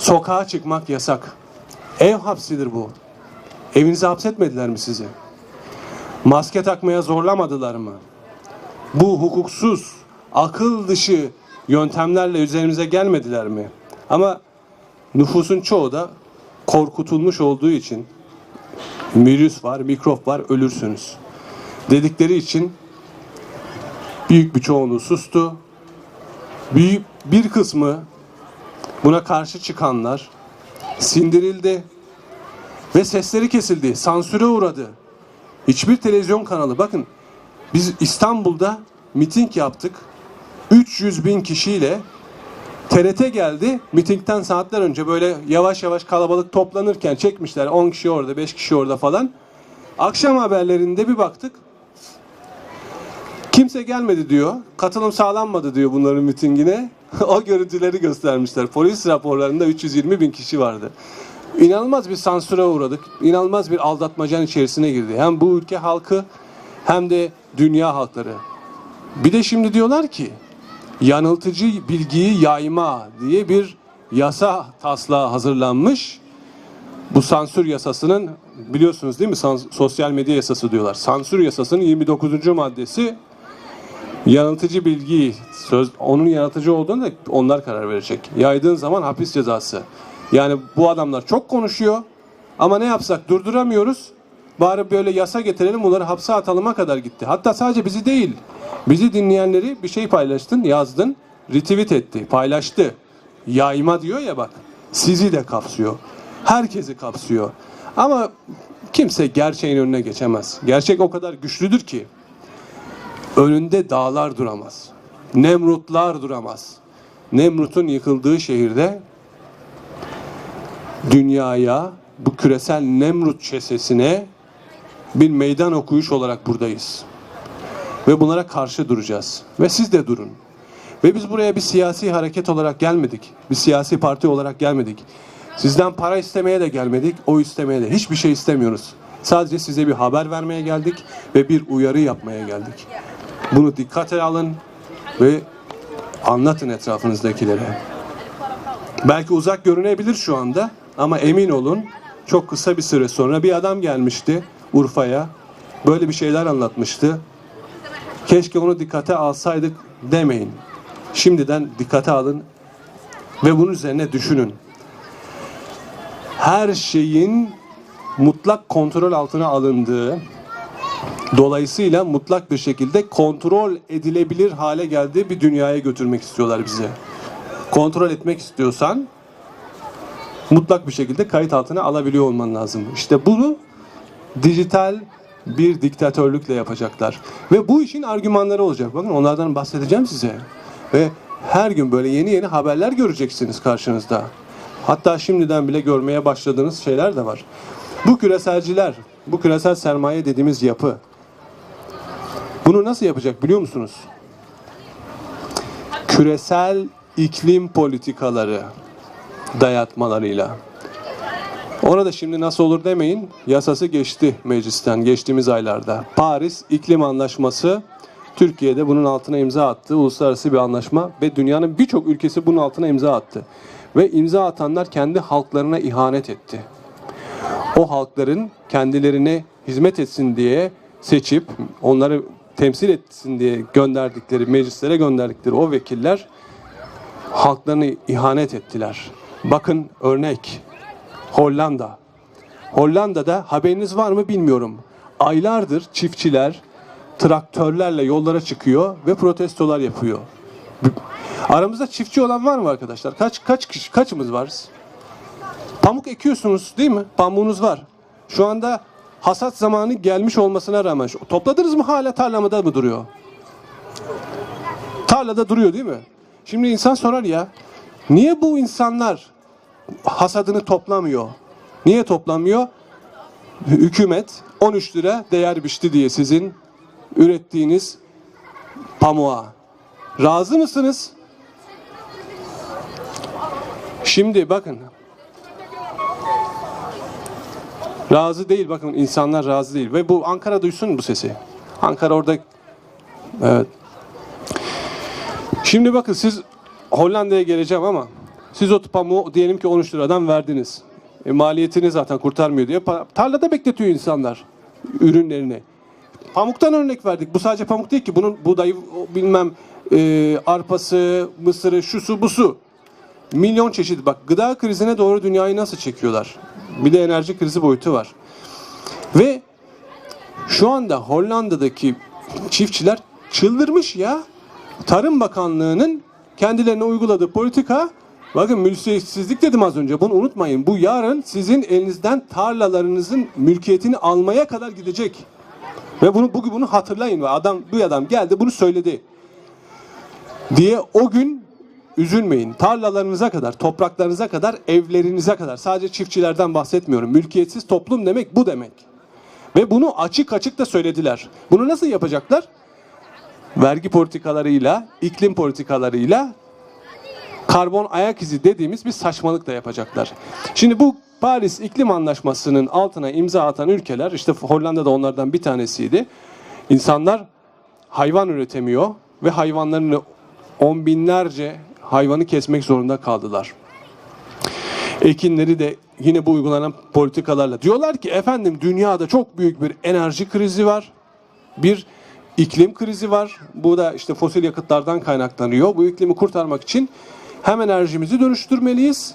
Sokağa çıkmak yasak. Ev hapsidir bu. Evinize hapsetmediler mi sizi? Maske takmaya zorlamadılar mı? Bu hukuksuz, akıl dışı yöntemlerle üzerimize gelmediler mi? Ama nüfusun çoğu da korkutulmuş olduğu için virüs var, mikrop var, ölürsünüz. Dedikleri için büyük bir çoğunluğu sustu. Büyük bir kısmı buna karşı çıkanlar sindirildi ve sesleri kesildi, sansüre uğradı. Hiçbir televizyon kanalı bakın biz İstanbul'da miting yaptık. 300 bin kişiyle TRT geldi. Mitingden saatler önce böyle yavaş yavaş kalabalık toplanırken çekmişler. 10 kişi orada, 5 kişi orada falan. Akşam haberlerinde bir baktık. Kimse gelmedi diyor. Katılım sağlanmadı diyor bunların mitingine. o görüntüleri göstermişler. Polis raporlarında 320 bin kişi vardı. İnanılmaz bir sansüre uğradık. İnanılmaz bir aldatmacanın içerisine girdi. Hem bu ülke halkı hem de dünya halkları. Bir de şimdi diyorlar ki yanıltıcı bilgiyi yayma diye bir yasa taslağı hazırlanmış. Bu sansür yasasının biliyorsunuz değil mi sosyal medya yasası diyorlar. Sansür yasasının 29. maddesi yanıltıcı bilgiyi söz onun yanıltıcı olduğunu da onlar karar verecek. Yaydığın zaman hapis cezası. Yani bu adamlar çok konuşuyor ama ne yapsak durduramıyoruz. Bari böyle yasa getirelim bunları hapse atalıma kadar gitti. Hatta sadece bizi değil. Bizi dinleyenleri bir şey paylaştın, yazdın, retweet etti, paylaştı. Yayma diyor ya bak. Sizi de kapsıyor. Herkesi kapsıyor. Ama kimse gerçeğin önüne geçemez. Gerçek o kadar güçlüdür ki önünde dağlar duramaz. Nemrutlar duramaz. Nemrut'un yıkıldığı şehirde dünyaya bu küresel Nemrut çesesine bir meydan okuyuş olarak buradayız. Ve bunlara karşı duracağız. Ve siz de durun. Ve biz buraya bir siyasi hareket olarak gelmedik. Bir siyasi parti olarak gelmedik. Sizden para istemeye de gelmedik, o istemeye de. Hiçbir şey istemiyoruz. Sadece size bir haber vermeye geldik ve bir uyarı yapmaya geldik. Bunu dikkate alın ve anlatın etrafınızdakilere. Belki uzak görünebilir şu anda ama emin olun çok kısa bir süre sonra bir adam gelmişti Urfa'ya. Böyle bir şeyler anlatmıştı. Keşke onu dikkate alsaydık demeyin. Şimdiden dikkate alın ve bunun üzerine düşünün. Her şeyin mutlak kontrol altına alındığı, dolayısıyla mutlak bir şekilde kontrol edilebilir hale geldiği bir dünyaya götürmek istiyorlar bizi. Kontrol etmek istiyorsan mutlak bir şekilde kayıt altına alabiliyor olman lazım. İşte bunu dijital bir diktatörlükle yapacaklar. Ve bu işin argümanları olacak. Bakın onlardan bahsedeceğim size. Ve her gün böyle yeni yeni haberler göreceksiniz karşınızda. Hatta şimdiden bile görmeye başladığınız şeyler de var. Bu küreselciler, bu küresel sermaye dediğimiz yapı bunu nasıl yapacak biliyor musunuz? Küresel iklim politikaları dayatmalarıyla. Ona da şimdi nasıl olur demeyin. Yasası geçti meclisten geçtiğimiz aylarda. Paris İklim Anlaşması Türkiye'de bunun altına imza attı. Uluslararası bir anlaşma ve dünyanın birçok ülkesi bunun altına imza attı. Ve imza atanlar kendi halklarına ihanet etti. O halkların kendilerine hizmet etsin diye seçip onları temsil etsin diye gönderdikleri meclislere gönderdikleri o vekiller halklarını ihanet ettiler. Bakın örnek Hollanda. Hollanda'da haberiniz var mı bilmiyorum. Aylardır çiftçiler traktörlerle yollara çıkıyor ve protestolar yapıyor. Aramızda çiftçi olan var mı arkadaşlar? Kaç kaç kişi kaçımız varız? Pamuk ekiyorsunuz değil mi? Pamuğunuz var. Şu anda hasat zamanı gelmiş olmasına rağmen topladınız mı hala tarlamada mı duruyor? Tarlada duruyor değil mi? Şimdi insan sorar ya niye bu insanlar hasadını toplamıyor? Niye toplamıyor? Hükümet 13 lira değer biçti diye sizin ürettiğiniz pamuğa. Razı mısınız? Şimdi bakın. Razı değil bakın insanlar razı değil ve bu Ankara duysun bu sesi. Ankara orada evet. Şimdi bakın siz Hollanda'ya geleceğim ama Siz o pamuğu diyelim ki 13 liradan verdiniz. E, maliyetini zaten kurtarmıyor diye tarlada bekletiyor insanlar ürünlerini. Pamuktan örnek verdik. Bu sadece pamuk değil ki. Bunun buğdayı bilmem e, arpası, mısırı, şu su, bu su. Milyon çeşit. Bak gıda krizine doğru dünyayı nasıl çekiyorlar? Bir de enerji krizi boyutu var. Ve şu anda Hollanda'daki çiftçiler çıldırmış ya. Tarım Bakanlığı'nın kendilerine uyguladığı politika bakın mülkiyetsizlik dedim az önce bunu unutmayın. Bu yarın sizin elinizden tarlalarınızın mülkiyetini almaya kadar gidecek. Ve bunu bugün bunu hatırlayın ve adam bu adam geldi bunu söyledi. Diye o gün üzülmeyin. Tarlalarınıza kadar, topraklarınıza kadar, evlerinize kadar. Sadece çiftçilerden bahsetmiyorum. Mülkiyetsiz toplum demek bu demek. Ve bunu açık açık da söylediler. Bunu nasıl yapacaklar? Vergi politikalarıyla, iklim politikalarıyla karbon ayak izi dediğimiz bir saçmalık da yapacaklar. Şimdi bu Paris İklim Anlaşması'nın altına imza atan ülkeler, işte Hollanda da onlardan bir tanesiydi. İnsanlar hayvan üretemiyor ve hayvanlarını on binlerce hayvanı kesmek zorunda kaldılar. Ekinleri de yine bu uygulanan politikalarla. Diyorlar ki efendim dünyada çok büyük bir enerji krizi var. Bir iklim krizi var. Bu da işte fosil yakıtlardan kaynaklanıyor. Bu iklimi kurtarmak için hem enerjimizi dönüştürmeliyiz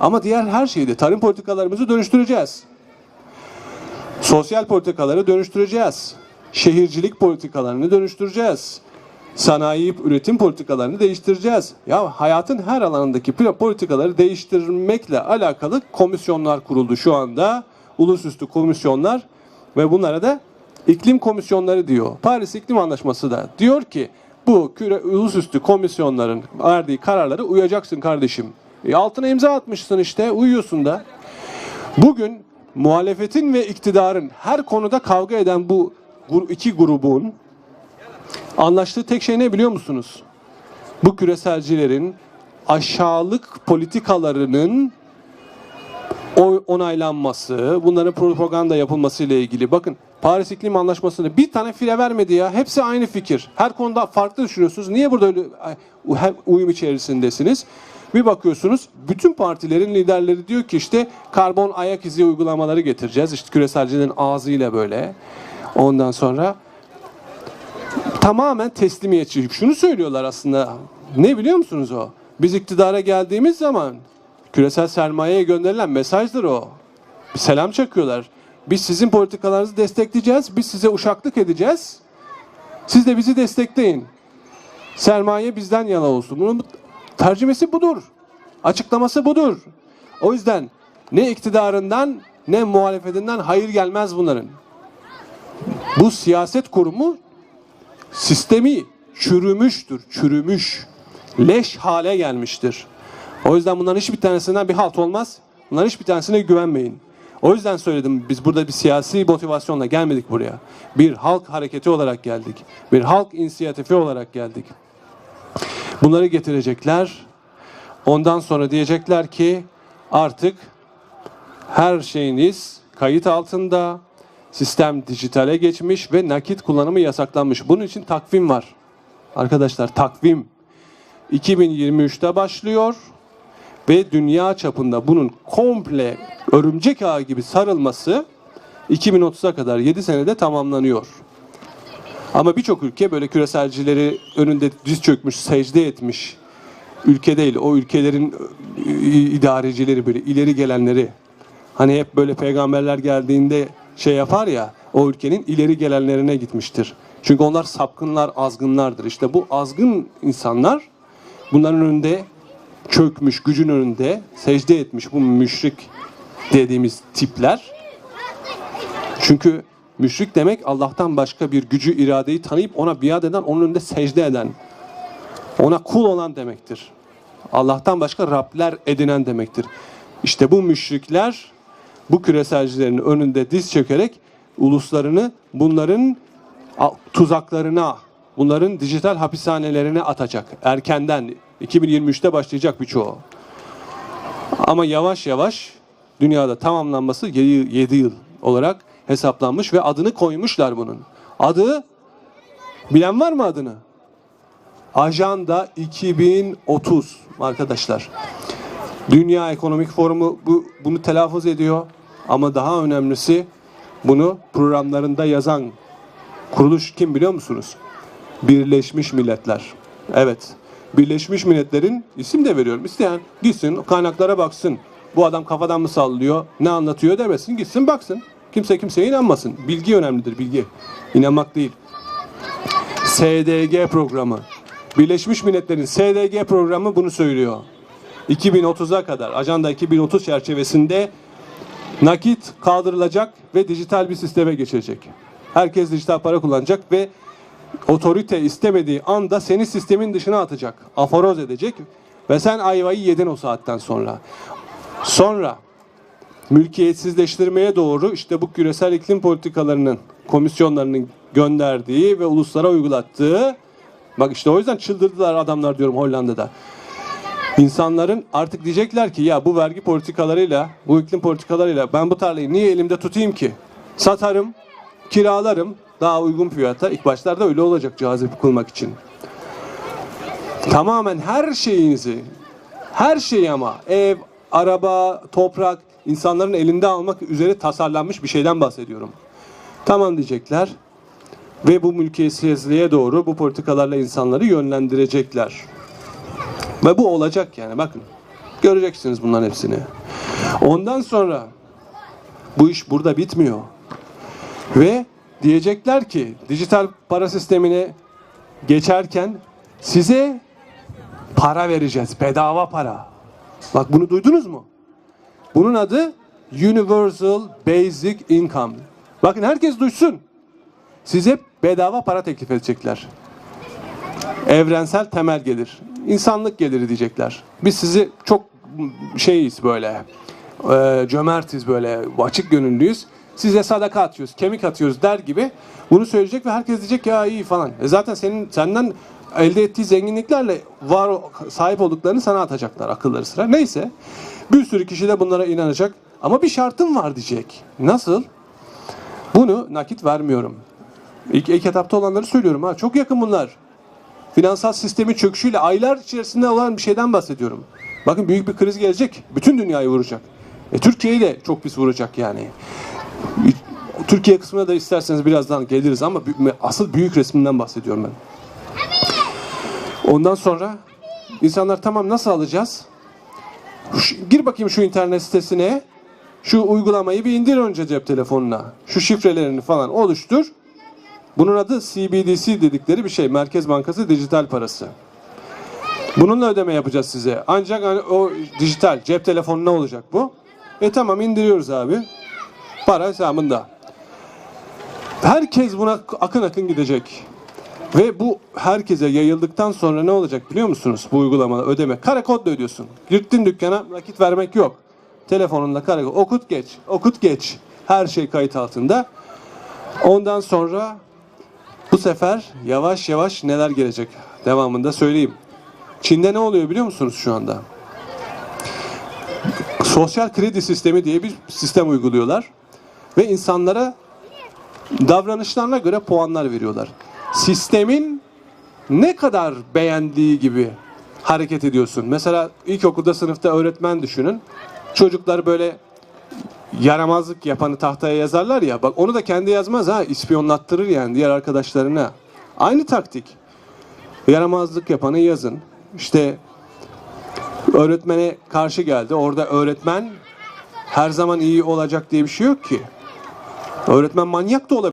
ama diğer her şeyi de tarım politikalarımızı dönüştüreceğiz. Sosyal politikaları dönüştüreceğiz. Şehircilik politikalarını dönüştüreceğiz. Sanayi üretim politikalarını değiştireceğiz. Ya hayatın her alanındaki politikaları değiştirmekle alakalı komisyonlar kuruldu şu anda. Ulusüstü komisyonlar ve bunlara da iklim komisyonları diyor. Paris İklim Anlaşması da diyor ki bu küre, ulusüstü komisyonların verdiği kararlara uyacaksın kardeşim. E, altına imza atmışsın işte uyuyorsun da. Bugün muhalefetin ve iktidarın her konuda kavga eden bu iki grubun anlaştığı tek şey ne biliyor musunuz? Bu küreselcilerin aşağılık politikalarının onaylanması, bunların propaganda yapılması ile ilgili. Bakın Paris İklim Anlaşması'nda bir tane fire vermedi ya. Hepsi aynı fikir. Her konuda farklı düşünüyorsunuz. Niye burada öyle uyum içerisindesiniz? Bir bakıyorsunuz bütün partilerin liderleri diyor ki işte karbon ayak izi uygulamaları getireceğiz. İşte küreselcilerin ağzıyla böyle. Ondan sonra tamamen teslimiyetçi. Şunu söylüyorlar aslında. Ne biliyor musunuz o? Biz iktidara geldiğimiz zaman küresel sermayeye gönderilen mesajdır o. Bir selam çakıyorlar. Biz sizin politikalarınızı destekleyeceğiz. Biz size uşaklık edeceğiz. Siz de bizi destekleyin. Sermaye bizden yana olsun. Bunun tercümesi budur. Açıklaması budur. O yüzden ne iktidarından ne muhalefetinden hayır gelmez bunların. Bu siyaset kurumu sistemi çürümüştür, çürümüş. Leş hale gelmiştir. O yüzden bunların hiçbir tanesinden bir halt olmaz. Bunların hiçbir tanesine güvenmeyin. O yüzden söyledim biz burada bir siyasi motivasyonla gelmedik buraya. Bir halk hareketi olarak geldik. Bir halk inisiyatifi olarak geldik. Bunları getirecekler. Ondan sonra diyecekler ki artık her şeyiniz kayıt altında. Sistem dijitale geçmiş ve nakit kullanımı yasaklanmış. Bunun için takvim var. Arkadaşlar takvim 2023'te başlıyor ve dünya çapında bunun komple örümcek ağı gibi sarılması 2030'a kadar 7 senede tamamlanıyor. Ama birçok ülke böyle küreselcileri önünde diz çökmüş, secde etmiş ülke değil. O ülkelerin e, idarecileri böyle ileri gelenleri. Hani hep böyle peygamberler geldiğinde şey yapar ya o ülkenin ileri gelenlerine gitmiştir. Çünkü onlar sapkınlar, azgınlardır. İşte bu azgın insanlar bunların önünde çökmüş, gücün önünde secde etmiş bu müşrik dediğimiz tipler. Çünkü müşrik demek Allah'tan başka bir gücü, iradeyi tanıyıp ona biat eden, onun önünde secde eden, ona kul olan demektir. Allah'tan başka Rabler edinen demektir. İşte bu müşrikler bu küreselcilerin önünde diz çökerek uluslarını bunların tuzaklarına, bunların dijital hapishanelerine atacak. Erkenden 2023'te başlayacak birçoğu. Ama yavaş yavaş dünyada tamamlanması 7 yıl olarak hesaplanmış ve adını koymuşlar bunun. Adı bilen var mı adını? Ajanda 2030 arkadaşlar. Dünya Ekonomik Forumu bu, bunu telaffuz ediyor. Ama daha önemlisi bunu programlarında yazan kuruluş kim biliyor musunuz? Birleşmiş Milletler. Evet. Birleşmiş Milletler'in isim de veriyorum. İsteyen gitsin kaynaklara baksın. Bu adam kafadan mı sallıyor, ne anlatıyor demesin. Gitsin baksın. Kimse kimseye inanmasın. Bilgi önemlidir, bilgi. İnanmak değil. SDG programı. Birleşmiş Milletler'in SDG programı bunu söylüyor. 2030'a kadar, Ajanda 2030 çerçevesinde nakit kaldırılacak ve dijital bir sisteme geçilecek. Herkes dijital para kullanacak ve otorite istemediği anda seni sistemin dışına atacak. Aforoz edecek ve sen ayvayı yedin o saatten sonra. Sonra mülkiyetsizleştirmeye doğru işte bu küresel iklim politikalarının komisyonlarının gönderdiği ve uluslara uygulattığı bak işte o yüzden çıldırdılar adamlar diyorum Hollanda'da. İnsanların artık diyecekler ki ya bu vergi politikalarıyla, bu iklim politikalarıyla ben bu tarlayı niye elimde tutayım ki? Satarım, kiralarım daha uygun fiyata. İlk başlarda öyle olacak cazip kılmak için. Tamamen her şeyinizi, her şeyi ama ev, araba, toprak insanların elinde almak üzere tasarlanmış bir şeyden bahsediyorum. Tamam diyecekler ve bu mülkiyetsizliğe doğru bu politikalarla insanları yönlendirecekler. Ve bu olacak yani bakın. Göreceksiniz bunların hepsini. Ondan sonra bu iş burada bitmiyor. Ve diyecekler ki dijital para sistemine geçerken size para vereceğiz. Bedava para. Bak bunu duydunuz mu? Bunun adı Universal Basic Income. Bakın herkes duysun. Size bedava para teklif edecekler. Evrensel temel gelir. İnsanlık geliri diyecekler. Biz sizi çok şeyiz böyle. e, cömertiz böyle. Açık gönüllüyüz. Size sadaka atıyoruz, kemik atıyoruz der gibi bunu söyleyecek ve herkes diyecek ya iyi falan. E zaten senin senden elde ettiği zenginliklerle var sahip olduklarını sana atacaklar akılları sıra. Neyse. Bir sürü kişi de bunlara inanacak. Ama bir şartım var diyecek. Nasıl? Bunu nakit vermiyorum. İlk, ilk etapta olanları söylüyorum ha. Çok yakın bunlar. Finansal sistemin çöküşüyle aylar içerisinde olan bir şeyden bahsediyorum. Bakın büyük bir kriz gelecek. Bütün dünyayı vuracak. E, Türkiye'yi de çok pis vuracak yani. Türkiye kısmına da isterseniz birazdan geliriz ama asıl büyük resminden bahsediyorum ben. Ondan sonra insanlar tamam nasıl alacağız? Şu- gir bakayım şu internet sitesine. Şu uygulamayı bir indir önce cep telefonuna. Şu şifrelerini falan oluştur. Bunun adı CBDC dedikleri bir şey. Merkez Bankası Dijital Parası. Bununla ödeme yapacağız size. Ancak hani o dijital cep telefonuna olacak bu. E tamam indiriyoruz abi. Para hesabında. Herkes buna akın akın gidecek. Ve bu herkese yayıldıktan sonra ne olacak biliyor musunuz? Bu uygulamada ödeme. Kare kodla ödüyorsun. Gittin dükkana nakit vermek yok. Telefonunla kare kod. Okut geç. Okut geç. Her şey kayıt altında. Ondan sonra bu sefer yavaş yavaş neler gelecek? Devamında söyleyeyim. Çin'de ne oluyor biliyor musunuz şu anda? Sosyal kredi sistemi diye bir sistem uyguluyorlar. Ve insanlara davranışlarına göre puanlar veriyorlar. Sistemin ne kadar beğendiği gibi hareket ediyorsun. Mesela ilkokulda sınıfta öğretmen düşünün. Çocuklar böyle yaramazlık yapanı tahtaya yazarlar ya. Bak onu da kendi yazmaz ha. İspiyonlattırır yani diğer arkadaşlarına. Aynı taktik. Yaramazlık yapanı yazın. İşte öğretmene karşı geldi. Orada öğretmen her zaman iyi olacak diye bir şey yok ki. Öğretmen manyak da olabilir.